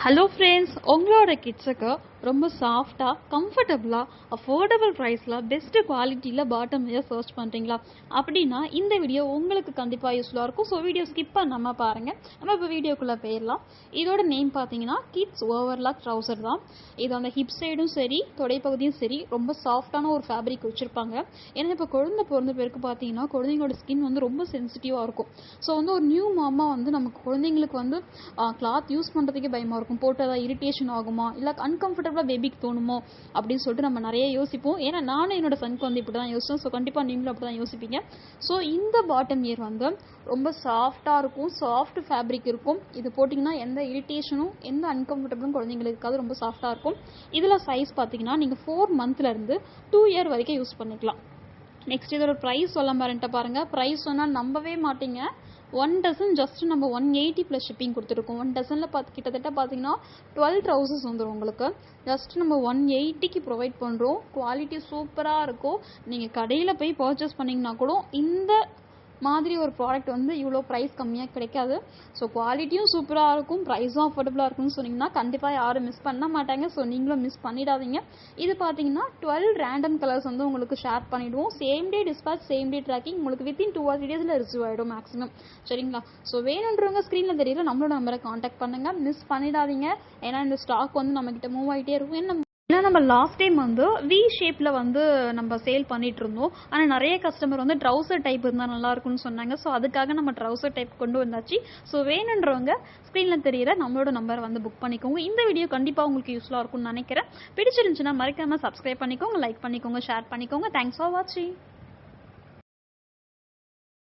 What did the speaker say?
Hello friends உங்களோட கிட்ஸுக்கு ரொம்ப சாஃப்டாக கம்ஃபர்டபுளாக அஃபோர்டபுள் ப்ரைஸில் பெஸ்ட்டு குவாலிட்டியில் பாட்டம் வியர் சர்ச் பண்ணுறீங்களா அப்படின்னா இந்த வீடியோ உங்களுக்கு கண்டிப்பாக யூஸ்ஃபுல்லாக இருக்கும். ஸோ வீடியோ ஸ்கிப் பண்ணாமல் பாருங்கள் நம்ம இப்போ வீடியோக்குள்ளே போயிடலாம். இதோட நேம் பார்த்தீங்கன்னா கிட்ஸ் ஓவர்லாக் ட்ரௌசர் தான். இது அந்த ஹிப் சைடும் சரி தொடைப்பகுதியும் சரி ரொம்ப சாஃப்டான ஒரு ஃபேப்ரிக் வச்சுருப்பாங்க. ஏன்னா இப்போ குழந்தை பிறந்த பேருக்கு பார்த்தீங்கன்னா குழந்தைங்களோட ஸ்கின் வந்து ரொம்ப சென்சிட்டிவாக இருக்கும். ஸோ வந்து ஒரு நியூ மாமா வந்து நமக்கு குழந்தைங்களுக்கு வந்து கிளாத் யூஸ் பண்ணுறதுக்கே பயமாக இருக்கும். போட்டதாக இரிட்டேஷன் ஆகுமா? இல்லை அன்கம்ஃபர்டபுளாக பேபிக்கு தோணுமோ அப்படின்னு சொல்லிட்டு நம்ம நிறைய யோசிப்போம். ஏன்னா நானும் என்னோட சனுக்கு வந்து இப்படி தான் யோசிச்சேன் ஸோ கண்டிப்பாக நீங்களும் அப்படி தான் யோசிப்பீங்க. ஸோ இந்த பாட்டம் இயர் வந்து ரொம்ப சாஃப்டாக இருக்கும். சாஃப்ட் ஃபேப்ரிக் இருக்கும். இது போட்டிங்கன்னா எந்த இரிட்டேஷனும் எந்த அன்கம்ஃபர்டபுளும் குழந்தைங்களுக்கு இருக்காது. ரொம்ப சாஃப்டாக இருக்கும். இதில் சைஸ் பார்த்தீங்கன்னா நீங்கள் ஃபோர் மந்த்லேருந்து டூ இயர் வரைக்கும் யூஸ் பண்ணிக்கலாம். நெக்ஸ்ட் இதோட ப்ரைஸ் சொல்ல மாதிரின்ட்டு பாருங்கள் ப்ரைஸ் சொன்னால் நம்பவே மாட்டீங்க. ஒன் டசன் ஜஸ்ட் நம்ம ஒன் எயிட்டி ப்ளஸ் ஷிப்பிங் கொடுத்துருக்கோம். ஒன் டசனில் பார்த்து கிட்டத்தட்ட பார்த்தீங்கன்னா டுவெல் ட்ரௌசர்ஸ் வந்துடும் உங்களுக்கு. ஜஸ்ட் நம்ம ஒன் எயிட்டிக்கு ப்ரொவைட் பண்ணுறோம் குவாலிட்டி சூப்பராக இருக்கும். நீங்கள் கடையில் போய் பர்ச்சேஸ் பண்ணிங்கன்னா கூட இந்த மாதிரி ஒரு ப்ராடக்ட் வந்து இவ்வளோ ப்ரைஸ் கம்மியாக கிடைக்காது. ஸோ குவாலிட்டியும் சூப்பராக இருக்கும் ப்ரைஸும் அஃபோர்டபுளாக இருக்கும்னு சொன்னீங்கன்னா கண்டிப்பாக யாரும் மிஸ் பண்ண மாட்டாங்க. ஸோ நீங்களும் மிஸ் பண்ணிடாதீங்க. இது பார்த்தீங்கன்னா டுவெல் ரேண்டம் கலர்ஸ் வந்து உங்களுக்கு ஷேர் பண்ணிவிடுவோம் same day dispatch same day tracking உங்களுக்கு வித்தின் டூ ஆர் த்ரீ டேஸில் ரிசீவ் ஆகிடும் மேக்ஸிமம் சரிங்களா? ஸோ வேணுன்றவங்க ஸ்க்ரீனில் தெரியல நம்மளோட நம்பரை காண்டாக்ட் பண்ணுங்கள் மிஸ் பண்ணிடாதீங்க. ஏன்னா இந்த ஸ்டாக் வந்து நம்மக்கிட்ட மூவ் ஆகிட்டே இருக்கும். என்ன ஏன்னா நம்ம லாஸ்ட் டைம் வந்து வி ஷேப்பில் வந்து நம்ம சேல் பண்ணிட்டு இருந்தோம் ஆனால் நிறைய கஸ்டமர் வந்து ட்ரௌசர் டைப் இருந்தால் நல்லா இருக்கும்னு சொன்னாங்க. ஸோ அதுக்காக நம்ம ட்ரௌசர் டைப் கொண்டு வந்தாச்சு. ஸோ வேணுன்றவங்க ஸ்க்ரீனில் தெரியிற நம்மளோட நம்பரை வந்து புக் பண்ணிக்கோங்க. இந்த வீடியோ கண்டிப்பாக உங்களுக்கு யூஸ்ஃபுல்லாக இருக்கும்னு நினைக்கிறேன். பிடிச்சிருந்துச்சுன்னா மறக்காமல் சப்ஸ்கிரைப் பண்ணிக்கோங்க லைக் பண்ணிக்கோங்க ஷேர் பண்ணிக்கோங்க. தேங்க்ஸ் ஃபார் வாட்சிங்